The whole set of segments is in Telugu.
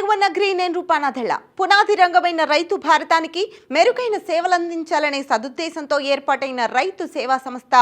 నమస్తే వెల్కమ్ నేను రూపానాథెళ్ళ పునాది రంగమైన రైతు భారతానికి మెరుగైన సేవలందించాలనే సదుద్దేశంతో ఏర్పాటైన రైతు సేవా సంస్థ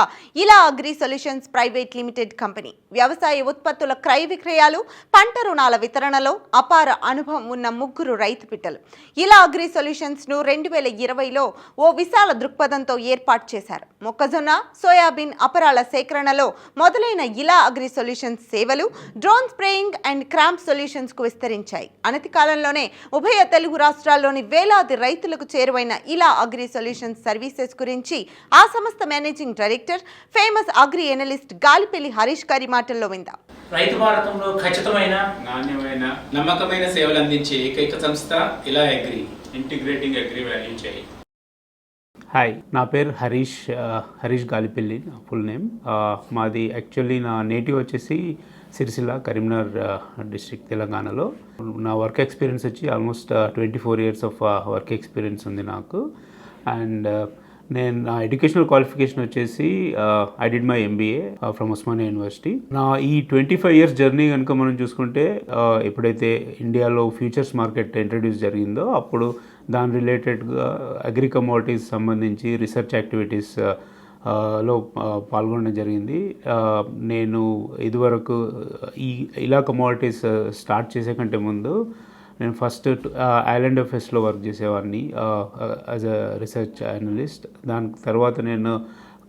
Ila agri solutions private limited company. వ్యవసాయ ఉత్పత్తుల క్రయ విక్రయాలు పంట రుణాల వితరణలో అపార అనుభవం ఉన్న ముగ్గురు రైతు పిట్టలు ఇలా అగ్రి సొల్యూషన్స్ను రెండు వేల ఇరవైలో ఓ విశాల దృక్పథంతో ఏర్పాటు చేశారు. మొక్కజొన్న సోయాబీన్ అపరాల సేకరణలో మొదలైన ఇలా అగ్రి సొల్యూషన్స్ సేవలు డ్రోన్ స్ప్రేయింగ్ అండ్ క్రాంప్ సొల్యూషన్స్కు విస్తరించాయి. అనతి కాలంలోనే ఉభయ తెలుగు రాష్ట్రాల్లోని వేలాది రైతులకు చేరువైన ఇలా అగ్రి సొల్యూషన్స్ సర్వీసెస్ గురించి ఆ సంస్థ managing director famous agri analyst Galipalli Harish గారి మాటల్లో విందాం. రైతు భారతంలో ఖచ్చితమైన నాణ్యమైన నమ్మకమైన సేవలు అందించే ఏకైక సంస్థ Ila agri integrating agri value chain hi నా పేరు హరీష్ హరీష్ గాలిపల్లి నా ఫుల్ నేమ్. మాది యాక్చువల్లీ నా నేటివ్ వచ్చేసి సిరిసిల్ల కరీంనగర్ డిస్ట్రిక్ట్ తెలంగాణలో. నా వర్క్ ఎక్స్పీరియన్స్ వచ్చి almost twenty four years of work experience ఉంది నాకు. అండ్ నేను నా ఎడ్యుకేషనల్ క్వాలిఫికేషన్ వచ్చేసి I did my MBA from Osmania university. నా ఈ ట్వంటీ ఫైవ్ ఇయర్స్ జర్నీ కనుక మనం చూసుకుంటే ఎప్పుడైతే ఇండియాలో ఫ్యూచర్స్ మార్కెట్ ఇంట్రడ్యూస్ జరిగిందో అప్పుడు దాని రిలేటెడ్గా అగ్రి కమోడిటీస్ సంబంధించి రీసెర్చ్ యాక్టివిటీస్ లో పాల్గొనడం జరిగింది. నేను ఇదివరకు ఈ ఇలా కమోడిటీస్ స్టార్ట్ చేసే కంటే ముందు నేను ఫస్ట్ ఐలాండ్ ఎఫెస్లో వర్క్ చేసేవాడిని యాజ్ అ రీసెర్చ్ అనలిస్ట్ దాని తర్వాత నేను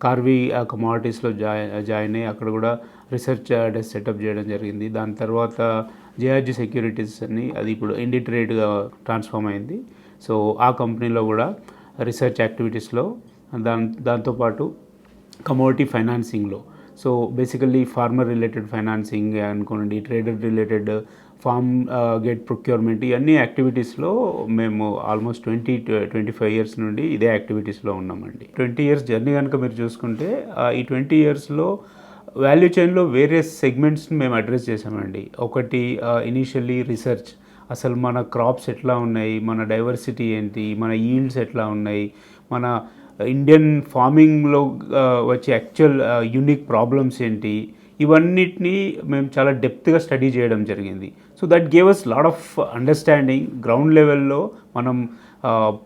కార్వీ కమాడిటీస్లో జాయిన్ జాయిన్ అయ్యి అక్కడ కూడా రీసెర్చ్ డెస్క్ సెటప్ చేయడం జరిగింది. దాని తర్వాత జేఆర్జీ సెక్యూరిటీస్ అని అది ఇప్పుడు ఇండి ట్రేడ్గా ట్రాన్స్ఫార్మ్ అయింది. సో ఆ కంపెనీలో కూడా రీసెర్చ్ యాక్టివిటీస్లో దాని దాంతోపాటు కమోడిటీ ఫైనాన్సింగ్లో so basically farmer related financing అనుకోండి trader related farm gate procurement ఇవన్నీ యాక్టివిటీస్లో మేము almost twenty twenty five years నుండి ఇదే యాక్టివిటీస్లో ఉన్నామండి. ట్వంటీ ఇయర్స్ జర్నీ కనుక మీరు చూసుకుంటే ఈ ట్వంటీ ఇయర్స్లో వాల్యూ చైన్లో వేరియస్ సెగ్మెంట్స్ని మేము అడ్రస్ చేసామండి ఒకటి ఇనీషియల్లీ రీసెర్చ్ అసలు మన క్రాప్స్ ఎట్లా ఉన్నాయి? మన డైవర్సిటీ ఏంటి? మన ఈల్డ్స్ ఎట్లా ఉన్నాయి? మన ఇండియన్ ఫార్మింగ్లో వచ్చే యాక్చువల్ యూనిక్ ప్రాబ్లమ్స్ ఏంటి? ఇవన్నిటిని మేము చాలా డెప్త్గా స్టడీ చేయడం జరిగింది. So that gave us lot of understanding ground లెవెల్లో మనం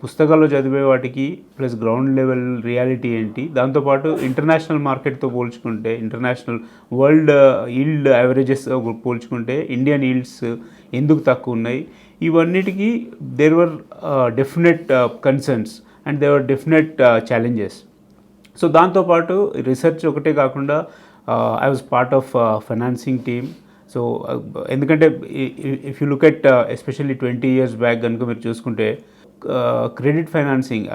పుస్తకాల్లో చదివే వాటికి ప్లస్ గ్రౌండ్ లెవెల్ రియాలిటీ ఏంటి? దాంతోపాటు ఇంటర్నేషనల్ మార్కెట్తో పోల్చుకుంటే ఇంటర్నేషనల్ వరల్డ్ ఈల్డ్ యావరేజెస్ పోల్చుకుంటే ఇండియన్ ఈల్డ్స్ ఎందుకు తక్కువ ఉన్నాయి? ఇవన్నిటికీ there were definite concerns and there were definite challenges so దాంతోపాటు రీసెర్చ్ ఒకటే కాకుండా I was part of financing team so ఎందుకంటే if you look at especially twenty years back కనుక మీరు చూసుకుంటే క్రెడిట్ ఫైనాన్సింగ్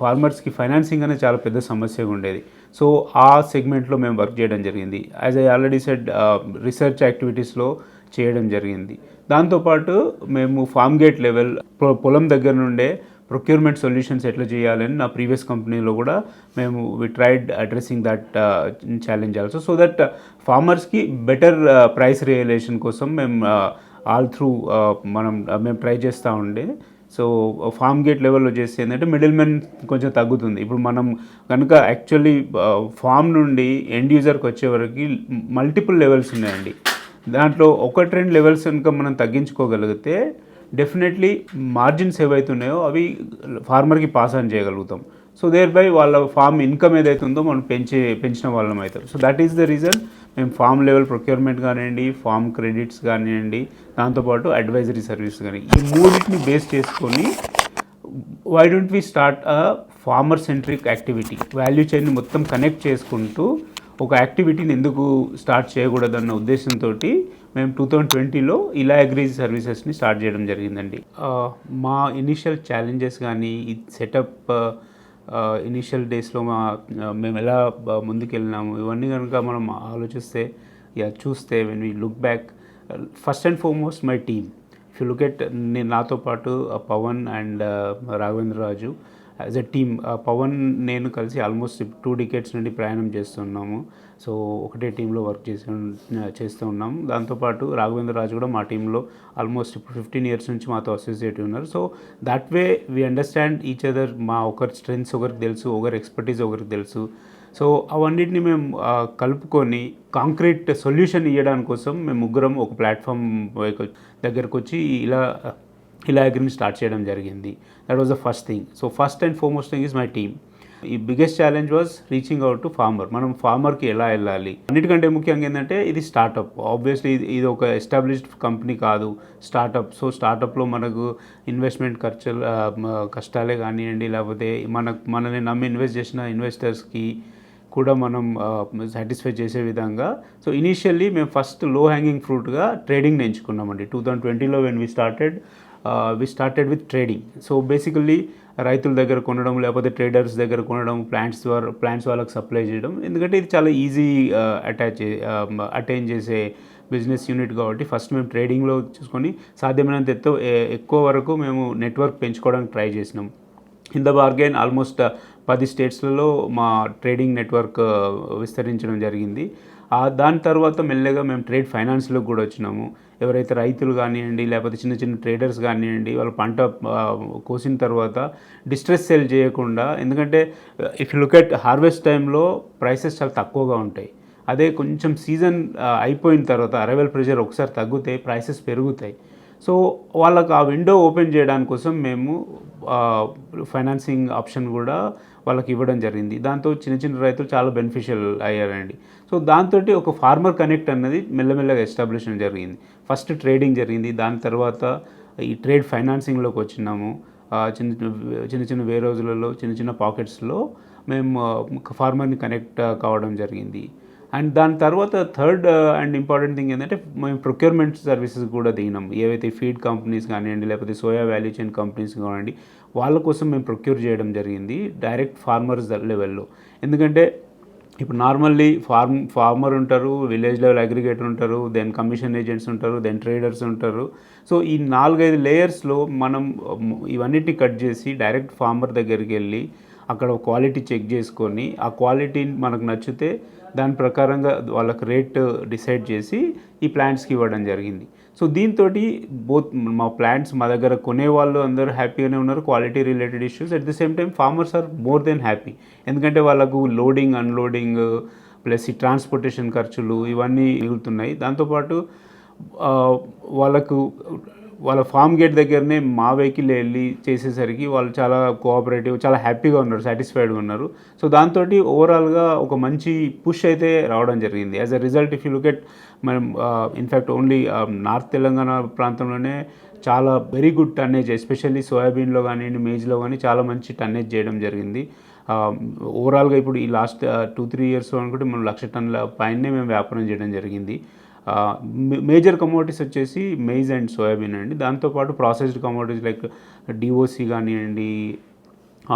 ఫార్మర్స్కి ఫైనాన్సింగ్ అనేది చాలా పెద్ద సమస్యగా ఉండేది. సో ఆ సెగ్మెంట్లో మేము వర్క్ చేయడం జరిగింది. As I already said research యాక్టివిటీస్లో చేయడం జరిగింది. దాంతోపాటు మేము ఫార్మ్ గేట్ లెవెల్ పొలం దగ్గర నుండే ప్రొక్యూర్మెంట్ సొల్యూషన్స్ ఎట్లా చేయాలని నా ప్రీవియస్ కంపెనీలో కూడా మేము we tried addressing that challenge also so that ఫార్మర్స్కి better price realisation కోసం మేము uh, ఆల్ త్రూ uh, మనం uh, మేము ట్రై చేస్తూ ఉండే. సో ఫామ్ గేట్ లెవెల్లో చేస్తే ఏంటంటే మిడిల్ మెన్ కొంచెం తగ్గుతుంది. ఇప్పుడు మనం కనుక యాక్చువల్లీ ఫామ్ నుండి ఎండ్ యూజర్కి వచ్చే వరకు మల్టిపుల్ లెవెల్స్ ఉన్నాయండి. దాంట్లో ఒకటి రెండు లెవెల్స్ కనుక మనం తగ్గించుకోగలిగితే డెఫినెట్లీ మార్జిన్స్ ఏవైతున్నాయో అవి ఫార్మర్కి పాస్ ఆన్ చేయగలుగుతాం. సో దేర్ బై వాళ్ళ ఫార్మ్ ఇన్కమ్ ఏదైతుందో మనం పెంచే పెంచిన వాళ్ళం అవుతారు so that is the reason మేము ఫార్మ్ లెవెల్ ప్రొక్యూర్మెంట్ కానివ్వండి ఫార్మ్ క్రెడిట్స్ కానివ్వండి దాంతోపాటు అడ్వైజరీ సర్వీస్ కానీ ఈ మూడింటిని బేస్ చేసుకొని why don't we start a farmer centric activity value చైన్ని మొత్తం కనెక్ట్ చేసుకుంటూ ఒక యాక్టివిటీని ఎందుకు స్టార్ట్ చేయకూడదన్న ఉద్దేశంతో మేము టూ థౌజండ్ ట్వంటీలో ఇలా అగ్రీ సర్వీసెస్ని స్టార్ట్ చేయడం జరిగిందండి. మా ఇనిషియల్ ఛాలెంజెస్ కానీ ఈ సెటప్ ఇనిషియల్ డేస్లో మా మేము ఎలా ముందుకెళ్ళినాము ఇవన్నీ కనుక మనం ఆలోచిస్తే యా చూస్తే when we look back first and foremost my team if you look at నేను నాతో పాటు Pavan and Raghavendra Raju as a team Pavan నేను కలిసి ఆల్మోస్ట్ టూ డికెట్స్ నుండి ప్రయాణం చేస్తున్నాము. సో ఒకటే టీంలో వర్క్ చేసి uh, చేస్తూ ఉన్నాం. దాంతోపాటు రాఘవేంద్ర రాజు కూడా మా టీంలో ఆల్మోస్ట్ ఇప్పుడు ఫిఫ్టీన్ ఇయర్స్ నుంచి మాతో అసోసియేట్ ఉన్నారు. So that way we understand each other మా ఒకరి స్ట్రెంగ్స్ ఒకరికి తెలుసు ఒకరి ఎక్స్పర్టీస్ ఒకరికి తెలుసు. సో అవన్నిటిని మేము uh, కలుపుకొని కాంక్రీట్ సొల్యూషన్ ఇవ్వడానికి కోసం మేము ముగ్గురం ఒక ప్లాట్ఫామ్ దగ్గరకు వచ్చి ఇలా ఇలా అగ్రిని స్టార్ట్ చేయడం జరిగింది. That was the first thing so first and foremost thing is my team ఈ biggest challenge was reaching out to farmer మనం ఫార్మర్కి ఎలా వెళ్ళాలి? అన్నిటికంటే ముఖ్యంగా ఏంటంటే ఇది స్టార్టప్ ఆబ్వియస్లీ ఇది ఒక ఎస్టాబ్లిష్డ్ కంపెనీ కాదు. స్టార్టప్ సో స్టార్టప్లో మనకు ఇన్వెస్ట్మెంట్ ఖర్చులు కష్టాలే కానివ్వండి లేకపోతే మన మనల్ని నమ్మి ఇన్వెస్ట్ చేసిన ఇన్వెస్టర్స్కి కూడా మనం సాటిస్ఫై చేసే విధంగా. సో ఇనీషియల్లీ మేము ఫస్ట్లో హ్యాంగింగ్ ఫ్రూట్గా ట్రేడింగ్ ఎంచుకున్నామండి. టూ థౌజండ్ ట్వంటీలో when we started we started with trading so basically రైతుల దగ్గర కొనడం లేకపోతే ట్రేడర్స్ దగ్గర కొనడం ప్లాంట్స్ ద్వారా ప్లాంట్స్ వాళ్ళకి సప్లై చేయడం. ఎందుకంటే ఇది చాలా ఈజీ అటాచ్ అటైన్ చేసే బిజినెస్ యూనిట్ కాబట్టి ఫస్ట్ మేము ట్రేడింగ్లో చూసుకొని సాధ్యమైనంత ఎత్తు ఎక్కువ వరకు మేము నెట్వర్క్ పెంచుకోవడానికి ట్రై చేసినాం. ఇన్ ద బార్గెన్ ఆల్మోస్ట్ పది స్టేట్స్లలో మా ట్రేడింగ్ నెట్వర్క్ విస్తరించడం జరిగింది. దాని తర్వాత మెల్లగా మేము ట్రేడ్ ఫైనాన్స్లోకి కూడా వచ్చినాము. ఎవరైతే రైతులు కానివ్వండి లేకపోతే చిన్న చిన్న ట్రేడర్స్ కానివ్వండి వాళ్ళ పంట కోసిన తర్వాత డిస్ట్రెస్ సేల్ చేయకుండా ఎందుకంటే ఇఫ్ లుక్ అట్ హార్వెస్ట్ టైంలో ప్రైసెస్ చాలా తక్కువగా ఉంటాయి. అదే కొంచెం సీజన్ అయిపోయిన తర్వాత అరైవల్ ప్రెషర్ ఒకసారి తగ్గితే ప్రైసెస్ పెరుగుతాయి. సో వాళ్ళకు ఆ విండో ఓపెన్ చేయడానికి కోసం మేము ఫైనాన్సింగ్ ఆప్షన్ కూడా వాళ్ళకి ఇవ్వడం జరిగింది. దాంతో చిన్న చిన్న రైతులు చాలా బెనిఫిషియల్ అయ్యారండి. సో దాంతో ఒక ఫార్మర్ కనెక్ట్ అనేది మెల్లమెల్లగా ఎస్టాబ్లిష్ జరిగింది. ఫస్ట్ ట్రేడింగ్ జరిగింది. దాని తర్వాత ఈ ట్రేడ్ ఫైనాన్సింగ్లోకి వచ్చినాము. చిన్న చిన్న చిన్న చిన్న వే రోజులలో చిన్న చిన్న పాకెట్స్లో మేము ఫార్మర్ని కనెక్ట్ కావడం జరిగింది. అండ్ దాని తర్వాత థర్డ్ అండ్ ఇంపార్టెంట్ థింగ్ ఏంటంటే మేము ప్రొక్యూర్మెంట్ సర్వీసెస్ కూడా దిగినాం. ఏవైతే ఫీడ్ కంపెనీస్ కానివ్వండి లేకపోతే సోయా వాల్యూ చైన్ కంపెనీస్ కానివ్వండి వాళ్ళ కోసం మేము ప్రొక్యూర్ చేయడం జరిగింది డైరెక్ట్ ఫార్మర్స్ లెవెల్లో. ఎందుకంటే ఇప్పుడు నార్మల్లీ ఫార్మ్ ఫార్మర్ ఉంటారు విలేజ్ లెవెల్ అగ్రిగేటర్ ఉంటారు దెన్ కమిషన్ ఏజెంట్స్ ఉంటారు దెన్ ట్రేడర్స్ ఉంటారు. సో ఈ నాలుగైదు లేయర్స్లో మనం ఇవన్నిటిని కట్ చేసి డైరెక్ట్ ఫార్మర్ దగ్గరికి వెళ్ళి అక్కడ క్వాలిటీ చెక్ చేసుకొని ఆ క్వాలిటీ మనకు నచ్చితే దాని ప్రకారంగా వాళ్ళకి రేట్ డిసైడ్ చేసి ఈ ప్లాంట్స్కి ఇవ్వడం జరిగింది. సో దీంతో బోత్ మా ప్లాంట్స్ మా దగ్గర కొనేవాళ్ళు అందరూ హ్యాపీగానే ఉన్నారు. Quality related issues. At the same time farmers are more than happy ఎందుకంటే వాళ్ళకు లోడింగ్ అన్లోడింగ్ ప్లస్ ఈ ట్రాన్స్పోర్టేషన్ ఖర్చులు ఇవన్నీ మిగులుతున్నాయి. దాంతోపాటు వాళ్ళకు వాళ్ళ ఫామ్ గేట్ దగ్గరనే మా వెహికల్ వెళ్ళి చేసేసరికి వాళ్ళు చాలా కోఆపరేటివ్ చాలా హ్యాపీగా ఉన్నారు సాటిస్ఫైడ్గా ఉన్నారు. సో దాంతో ఓవరాల్గా ఒక మంచి పుష్ అయితే రావడం జరిగింది. As a result if you look at మనం in fact only north Telangana ప్రాంతంలోనే చాలా వెరీ గుడ్ టన్నేజ్ ఎస్పెషల్లీ సోయాబీన్లో కానివ్వండి మేజ్లో కానీ చాలా మంచి టన్నేజ్ చేయడం జరిగింది. ఓవరాల్గా ఇప్పుడు ఈ లాస్ట్ టూ త్రీ ఇయర్స్ అనుకుంటే మనం లక్ష టన్నుల పైనే మేము వ్యాపారం చేయడం జరిగింది. మేజర్ కమోడిటీస్ వచ్చేసి మెయిజ్ అండ్. సోయాబీన్ అండి దాంతోపాటు ప్రాసెస్డ్ కమోడిటీస్ లైక్ డిఓసి కానివ్వండి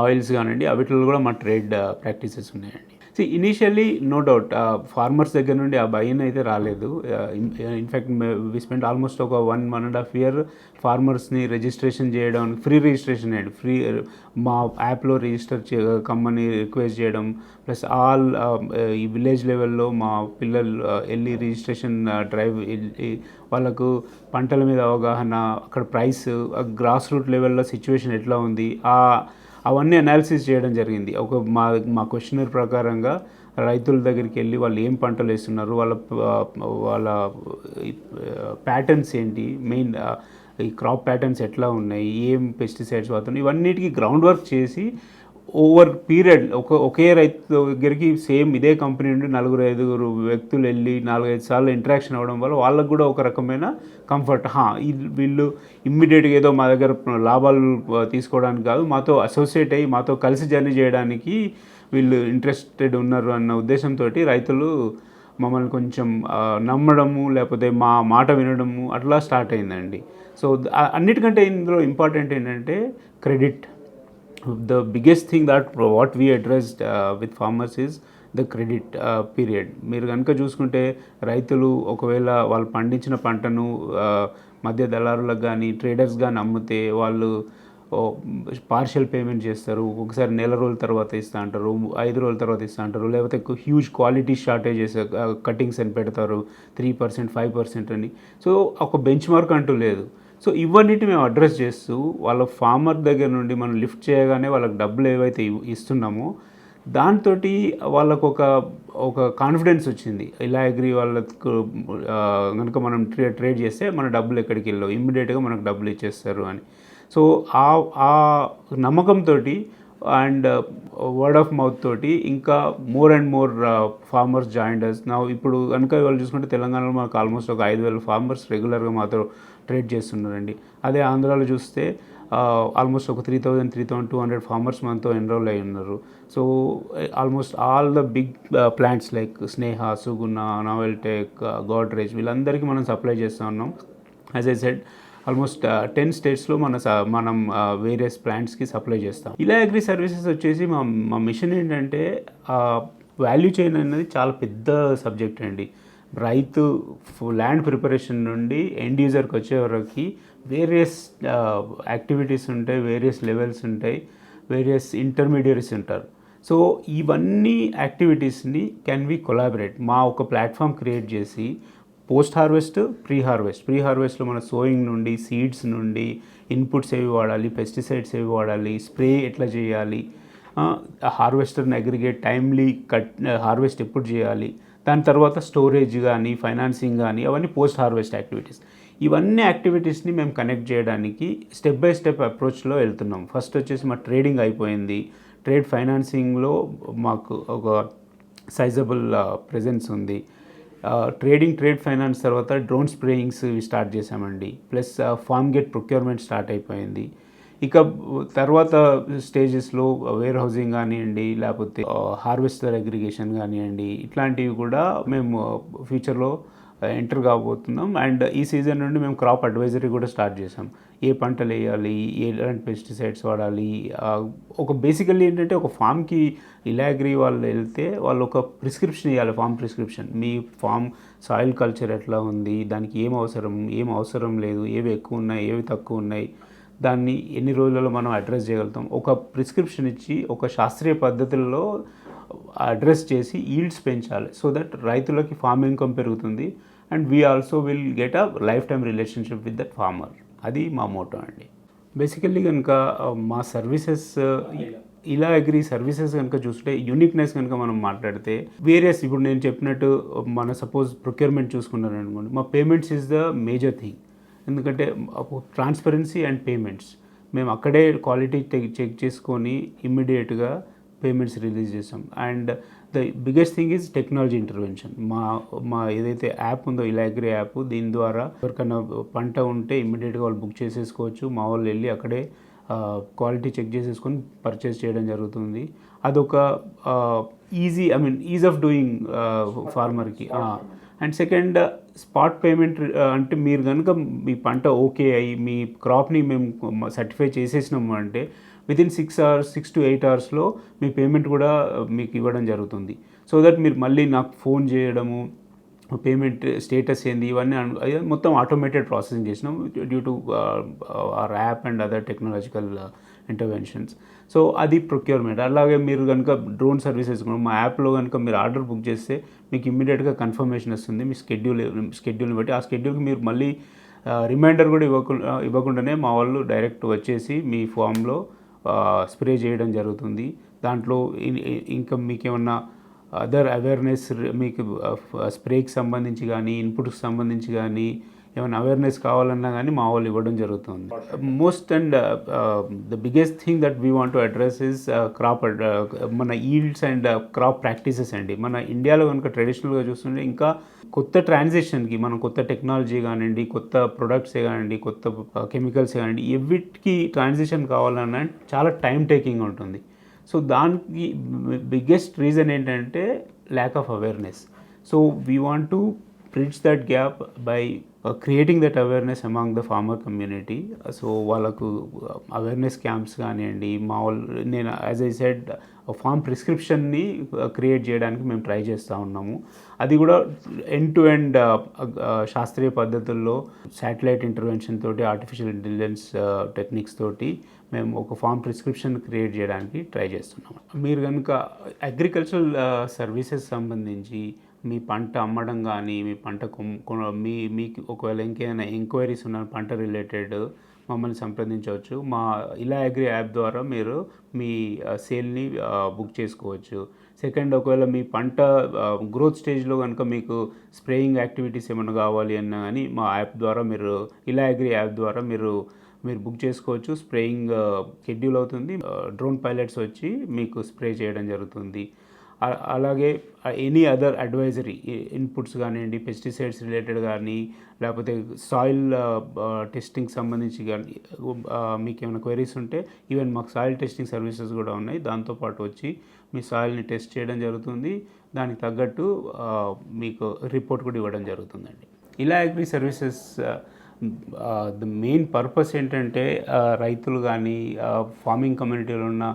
ఆయిల్స్ కానివ్వండి అవిటిలో కూడా మా ట్రేడ్ ప్రాక్టీసెస్ ఉన్నాయండి. See initially no doubt farmers దగ్గర నుండి ఆ భయం అయితే రాలేదు. In fact we spend almost ఒక one one and half year ఫార్మర్స్ని registration చేయడం ఫ్రీ రిజిస్ట్రేషన్ చేయడం ఫ్రీ uh, మా యాప్లో రిజిస్టర్ చే uh, కమ్మని రిక్వెస్ట్ చేయడం ప్లస్ ఆల్ um, uh, ఈ విలేజ్ లెవెల్లో మా పిల్లలు వెళ్ళి రిజిస్ట్రేషన్ డ్రైవ్ వాళ్ళకు పంటల మీద అవగాహన అక్కడ ప్రైస్ గ్రాస్ రూట్ లెవెల్లో సిచ్యువేషన్ ఎట్లా ఉంది ఆ అవన్నీ అనాలిసిస్ చేయడం జరిగింది. ఒక మా మా క్వశ్చనర్ ప్రకారంగా రైతుల దగ్గరికి వెళ్ళి వాళ్ళు ఏం పంటలు వేస్తున్నారు వాళ్ళ వాళ్ళ ప్యాటర్న్స్ ఏంటి మెయిన్ ఈ క్రాప్ ప్యాటర్న్స్ ఎట్లా ఉన్నాయి ఏం పెస్టిసైడ్స్ వాడుతున్నాయి ఇవన్నిటికీ గ్రౌండ్ వర్క్ చేసి ఓవర్ పీరియడ్ ఒక ఒకే రైతు దగ్గరికి సేమ్ ఇదే కంపెనీ నుండి నలుగురు ఐదుగురు వ్యక్తులు వెళ్ళి నాలుగైదు సార్లు ఇంటరాక్షన్ అవ్వడం వల్ల వాళ్ళకు కూడా ఒక రకమైన కంఫర్ట్ హా వీళ్ళు ఇమ్మీడియట్గా ఏదో మా దగ్గర లాభాలు తీసుకోవడానికి కాదు మాతో అసోసియేట్ అయ్యి మాతో కలిసి జర్నీ చేయడానికి వీళ్ళు ఇంట్రెస్టెడ్ ఉన్నారు అన్న ఉద్దేశంతో రైతులు మమ్మల్ని కొంచెం నమ్మడము లేకపోతే మా మాట వినడము అట్లా స్టార్ట్ అయిందండి. సో అన్నిటికంటే ఇందులో ఇంపార్టెంట్ ఏంటంటే credit the biggest thing that what we addressed uh, with farmers is the credit period మీరు కనుక చూసుకుంటే రైతులు ఒకవేళ వాళ్ళు పండించిన పంటను uh, మధ్య దళారులకు కానీ ట్రేడర్స్ కానీ అమ్మితే వాళ్ళు పార్షియల్ పేమెంట్ చేస్తారు. ఒకసారి నెల రోజుల తర్వాత ఇస్తా అంటారు ఐదు రోజుల తర్వాత ఇస్తా అంటారు. లేకపోతే హ్యూజ్ క్వాలిటీ షార్టేజెస్ కటింగ్స్ అని పెడతారు. త్రీ పర్సెంట్ ఫైవ్ పర్సెంట్ అని. సో ఒక బెంచ్ మార్క్ అంటూ లేదు. సో ఇవన్నిటి మేము అడ్రస్ చేస్తూ వాళ్ళ ఫార్మర్ దగ్గర నుండి మనం లిఫ్ట్ చేయగానే వాళ్ళకి డబ్బులు ఏవైతే ఇవ్- ఇస్తున్నామో దాంతో వాళ్ళకు ఒక ఒక కాన్ఫిడెన్స్ వచ్చింది. ఇలా అగ్రి వాళ్ళకు కనుక మనం ట్రే ట్రేడ్ చేస్తే మన డబ్బులు ఎక్కడికి వెళ్ళవు. ఇమ్మీడియట్గా మనకు డబ్బులు ఇచ్చేస్తారు అని. సో ఆ ఆ నమ్మకంతో అండ్ వర్డ్ ఆఫ్ మౌత్ తోటి ఇంకా మోర్ అండ్ మోర్ ఫార్మర్స్ జాయిండర్స్ నా ఇప్పుడు కనుక వాళ్ళు చూసుకుంటే తెలంగాణలో మనకు ఆల్మోస్ట్ ఒక ఐదు వేల ఫార్మర్స్ రెగ్యులర్గా మాతో ట్రేడ్ చేస్తున్నారండి. అదే ఆంధ్రాలో చూస్తే ఆల్మోస్ట్ ఒక three thousand three thousand two hundred farmers మనతో ఎన్రోల్ అయి ఉన్నారు. So almost all the big plants like Sneha Suguna నావెల్టెక్ Godrej వీళ్ళందరికీ మనం సప్లై చేస్తూ ఉన్నాం. As I said almost ten స్టేట్స్లో మన స- మనం వేరియస్ ప్లాంట్స్కి సప్లై చేస్తాం. ఇలా అగ్రి సర్వీసెస్ వచ్చేసి మా మా మిషన్ ఏంటంటే వాల్యూ చైన్ అనేది చాలా పెద్ద సబ్జెక్ట్ అండి. రైతు ల్యాండ్ ప్రిపరేషన్ నుండి ఎండ్ యూజర్కి వచ్చే వరకు వేరియస్ యాక్టివిటీస్ ఉంటాయి వేరియస్ లెవెల్స్ ఉంటాయి వేరియస్ ఇంటర్మీడియరీస్ ఉంటారు. సో ఇవన్నీ యాక్టివిటీస్ని కెన్ వి కొలాబరేట్ మా ఒక ప్లాట్ఫామ్ క్రియేట్ చేసి post harvest pre harvest. Pre హార్వెస్ట్లో మన సోయింగ్ నుండి సీడ్స్ నుండి ఇన్పుట్స్ ఏవి వాడాలి పెస్టిసైడ్స్ ఏవి వాడాలి స్ప్రే ఎట్లా చేయాలి హార్వెస్టర్ని అగ్రిగేట్ టైమ్లీ కట్ హార్వెస్ట్ ఎప్పుడు చేయాలి దాని తర్వాత స్టోరేజ్ కానీ ఫైనాన్సింగ్ కానీ అవన్నీ పోస్ట్ హార్వెస్ట్ యాక్టివిటీస్ ఇవన్నీ యాక్టివిటీస్ని మేము కనెక్ట్ చేయడానికి స్టెప్ బై స్టెప్ అప్రోచ్లో వెళ్తున్నాం. ఫస్ట్ వచ్చేసి మా ట్రేడింగ్ అయిపోయింది. ట్రేడ్ ఫైనాన్సింగ్లో మాకు ఒక సైజబుల్ ప్రెజెన్స్ ఉంది. ట్రేడింగ్ ట్రేడ్ ఫైనాన్స్ తర్వాత డ్రోన్ స్ప్రేయింగ్స్ స్టార్ట్ చేశామండి. Plus farm gate procurement start అయిపోయింది. ఇక తర్వాత స్టేజెస్లో వేర్ హౌసింగ్ కానివ్వండి లేకపోతే హార్వెస్టర్ అగ్రిగేషన్ కానివ్వండి ఇట్లాంటివి కూడా మేము ఫ్యూచర్లో ఎంటర్ కాబోతున్నాం. అండ్ ఈ సీజన్ నుండి మేము క్రాప్ అడ్వైజరీ కూడా స్టార్ట్ చేసాం ఏ పంటలు వేయాలి ఎలాంటి పెస్టిసైడ్స్ వాడాలి ఒక బేసికల్లీ ఏంటంటే ఒక ఫామ్కి ఇలాగ్రీ వాళ్ళు వెళ్తే వాళ్ళు ఒక ప్రిస్క్రిప్షన్ ఇవ్వాలి ఫామ్ ప్రిస్క్రిప్షన్ మీ ఫామ్ సాయిల్ కల్చర్ ఎట్లా ఉంది దానికి ఏం అవసరం ఏం అవసరం లేదు ఏవి ఎక్కువ ఉన్నాయి ఏవి తక్కువ ఉన్నాయి దాన్ని ఎన్ని రోజులలో మనం అడ్రస్ చేయగలుగుతాం? ఒక ప్రిస్క్రిప్షన్ ఇచ్చి ఒక శాస్త్రీయ పద్ధతుల్లో అడ్రస్ చేసి ఈల్డ్స్ పెంచాలి. సో దట్ రైతులకి ఫార్మ్ ఇన్కమ్ పెరుగుతుంది. And we also will get a lifetime relationship with that farmer అది మా మోటో అండి. బేసికల్లీ కనుక మా సర్వీసెస్ ఇలా అగ్రి సర్వీసెస్ కనుక చూస్తే యూనిక్నెస్ కనుక మనం మాట్లాడితే వేరియస్ ఇప్పుడు నేను చెప్పినట్టు మన సపోజ్ ప్రొక్యూర్మెంట్ చూసుకున్నాను అనుకోండి మా payments is the major thing ఎందుకంటే ట్రాన్స్పరెన్సీ అండ్ పేమెంట్స్ మేము అక్కడే క్వాలిటీ చెక్ చేసుకొని ఇమ్మీడియట్గా పేమెంట్స్ రిలీజ్ చేసాం. And the biggest thing is technology intervention మా మా ఏదైతే యాప్ ఉందో ఇలాగ్రీ యాప్ దీని ద్వారా ఎవరికైనా పంట ఉంటే ఇమ్మీడియట్గా వాళ్ళు బుక్ చేసేసుకోవచ్చు. మా వాళ్ళు వెళ్ళి అక్కడే క్వాలిటీ చెక్ చేసేసుకొని పర్చేస్ చేయడం జరుగుతుంది. అదొక easy I mean ease of doing ఫార్మర్కి and second spot payment అంటే మీరు కనుక మీ పంట ఓకే అయ్యి మీ క్రాప్ని మేము సర్టిఫై చేసేసినాము అంటే within six hours six to eight అవర్స్లో మీ పేమెంట్ కూడా మీకు ఇవ్వడం జరుగుతుంది. సో దట్ మీరు మళ్ళీ నాకు ఫోన్ చేయడము పేమెంట్ స్టేటస్ ఏంది ఇవన్నీ మొత్తం ఆటోమేటెడ్ ప్రాసెసింగ్ చేసినాం due to our app and other technological interventions so అది ప్రొక్యూర్మెంట్ అలాగే మీరు కనుక డ్రోన్ సర్వీసెస్ కూడా మా యాప్లో కనుక మీరు ఆర్డర్ బుక్ చేస్తే మీకు ఇమ్మీడియట్గా కన్ఫర్మేషన్ వస్తుంది. మీ స్కెడ్యూల్ స్కెడ్యూల్ని బట్టి. ఆ స్కెడ్యూల్కి మీరు మళ్ళీ రిమైండర్ కూడా ఇవ్వకుండా ఇవ్వకుండానే మా వాళ్ళు డైరెక్ట్ వచ్చేసి మీ ఫామ్లో స్ప్రే చేయడం జరుగుతుంది. దాంట్లో ఇంకా మీకేమన్నా అదర్ అవేర్నెస్ మీకు స్ప్రేకి సంబంధించి కానీ ఇన్పుట్కి సంబంధించి కానీ ఏమైనా అవేర్నెస్ కావాలన్నా కానీ మా వాళ్ళు ఇవ్వడం జరుగుతుంది. Most and the biggest thing that we want to address is crop మన ఈల్డ్స్ అండ్ క్రాప్ ప్రాక్టీసెస్ అండి. మన ఇండియాలో కనుక ట్రెడిషనల్గా చూస్తుంటే ఇంకా కొత్త ట్రాన్సిషన్కి మనం కొత్త టెక్నాలజీ కానివ్వండి కొత్త ప్రొడక్ట్సే కానివ్వండి కొత్త uh, కెమికల్స్ కానివ్వండి ఎవిటికి ట్రాన్సిషన్ కావాలన్నా చాలా టైం టేకింగ్ ఉంటుంది. సో దానికి బిగ్గెస్ట్ రీజన్ ఏంటంటే lack of awareness so we want to bridge that gap by creating that awareness among the farmer community so వాళ్ళకు uh, అవేర్నెస్ క్యాంప్స్ కానివ్వండి మా నేను యాజ్ ఐ సెడ్ ఫామ్ ప్రిస్క్రిప్షన్ని క్రియేట్ చేయడానికి మేము ట్రై చేస్తూ ఉన్నాము. అది కూడా ఎండ్ టు ఎండ్ శాస్త్రీయ పద్ధతుల్లో శాటిలైట్ ఇంటర్వెన్షన్ తోటి ఆర్టిఫిషియల్ ఇంటెలిజెన్స్ టెక్నిక్స్ తోటి మేము ఒక ఫామ్ ప్రిస్క్రిప్షన్ క్రియేట్ చేయడానికి ట్రై చేస్తున్నాము. మీరు కనుక అగ్రికల్చరల్ సర్వీసెస్ సంబంధించి మీ పంట అమ్మడం కానీ మీ పంట మీ మీకు ఒకవేళ ఇంకేమైనా ఎంక్వైరీస్ ఉన్న పంట రిలేటెడ్ మమ్మల్ని సంప్రదించవచ్చు. మా ఇలా అగ్రి యాప్ ద్వారా మీరు మీ సేల్ని బుక్ చేసుకోవచ్చు. సెకండ్ ఒకవేళ మీ పంట గ్రోత్ స్టేజ్లో కనుక మీకు స్ప్రేయింగ్ యాక్టివిటీస్ ఏమైనా కావాలి అన్నా కానీ మా యాప్ ద్వారా మీరు ఇలా అగ్రి యాప్ ద్వారా మీరు మీరు బుక్ చేసుకోవచ్చు. స్ప్రేయింగ్ షెడ్యూల్ అవుతుంది. డ్రోన్ పైలట్స్ వచ్చి మీకు స్ప్రే చేయడం జరుగుతుంది. అలాగే ఎనీ అదర్ అడ్వైజరీ ఇన్పుట్స్ కానివ్వండి పెస్టిసైడ్స్ రిలేటెడ్ కానీ లేకపోతే సాయిల్ టెస్టింగ్ సంబంధించి కానీ మీకు ఏమైనా క్వైరీస్ ఉంటే ఈవెన్ మాకు సాయిల్ టెస్టింగ్ సర్వీసెస్ కూడా ఉన్నాయి. దాంతోపాటు వచ్చి మీ సాయిల్ని టెస్ట్ చేయడం జరుగుతుంది. దానికి తగ్గట్టు మీకు రిపోర్ట్ కూడా ఇవ్వడం జరుగుతుందండి. Ila agri services the main purpose ఏంటంటే రైతులు కానీ ఫార్మింగ్ కమ్యూనిటీలో ఉన్న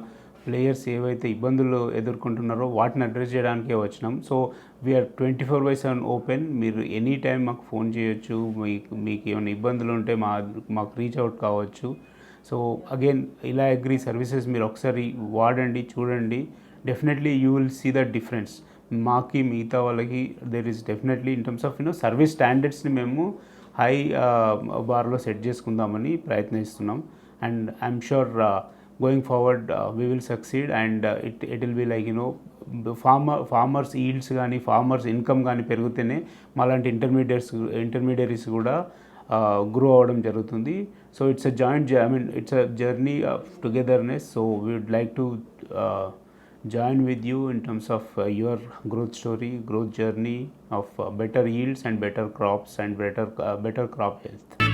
ప్లేయర్స్ ఏవైతే ఇబ్బందులు ఎదుర్కొంటున్నారో వాటిని అడ్రస్ చేయడానికే వచ్చినాం. So we're twenty four by seven open మీరు ఎనీ టైం మాకు ఫోన్ చేయొచ్చు. మీకు మీకు ఏమైనా ఇబ్బందులు ఉంటే మా మాకు రీచ్ అవుట్ కావచ్చు. So again Ila agri services మీరు ఒకసారి వాడండి చూడండి. Definitely you will see the difference మాకి మిగతా వాళ్ళకి there is definitely in terms of you know service స్టాండర్డ్స్ని మేము హై బార్లో సెట్ చేసుకుందామని ప్రయత్నిస్తున్నాం. And I'm sure going forward we will succeed and it it will be like you know farmer farmers yields కానీ ఫార్మర్స్ ఇన్కమ్ కానీ పెరిగితేనే మాలాంటి ఇంటర్మీడియట్స్ ఇంటర్మీడియరీస్ కూడా గ్రో అవ్వడం జరుగుతుంది. So it's a joint I mean it's a journey of togetherness so we would like to join with you in terms of your growth story growth journey of better yields and better crops and better better crop health